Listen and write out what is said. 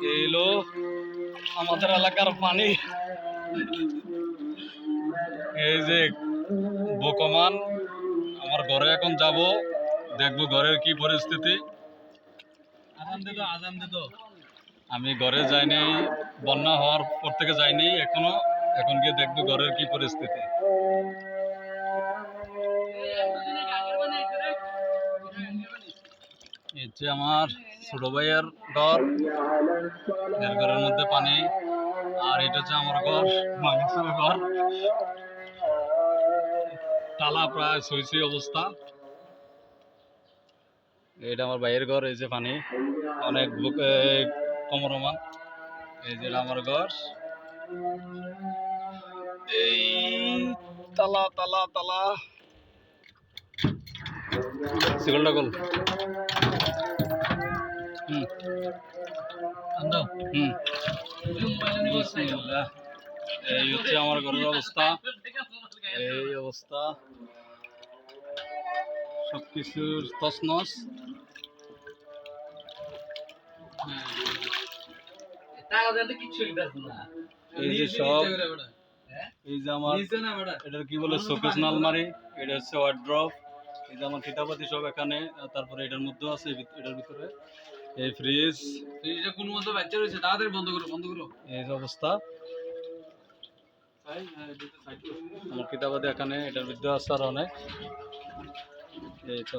এই হলো আমাদের এলাকার পানি। এই যে বোকমান, আমার ঘরে এখন যাব, দেখব ঘরের কি পরিস্থিতি। আমি ঘরে যাইনি, বন্যা হওয়ার পর থেকে যাইনি, এখনও। এখন গিয়ে দেখব ঘরের কি পরিস্থিতি। যে আমার ছোট ভাইয়ের ঘর। এর ঘরের মধ্যে পানি। আর এটা হচ্ছে আমার ঘর মানুষের ঘর। তালা প্রায় সইসি অবস্থা। এটা আমার ভাইয়ের ঘর, এই যে পানি। অনেক কমরমান এই যে আমার ঘর। এই তালা তালা তালা। সিগলটা গোল এই হচ্ছে আমার ঘরের অবস্থা। এই অবস্থা। সবকিছুর এই যে সব। এই যে আমার এটার কি বলে শোকেস আলমারি এটা হচ্ছে ওয়ার্ড্রপ এই যে আমার সব এখানে। তারপরে এটার মধ্যেও আছে এটার ভিতরে। এই ফ্রিজ এটা কোন মতো বাচ্চা রয়েছে তাড়াতাড়ি বন্ধ করো বন্ধ করো। এই অবস্থা। আমার কিতাবাদি এখানে এটার ভিতরে আসার অনেক। এই তো।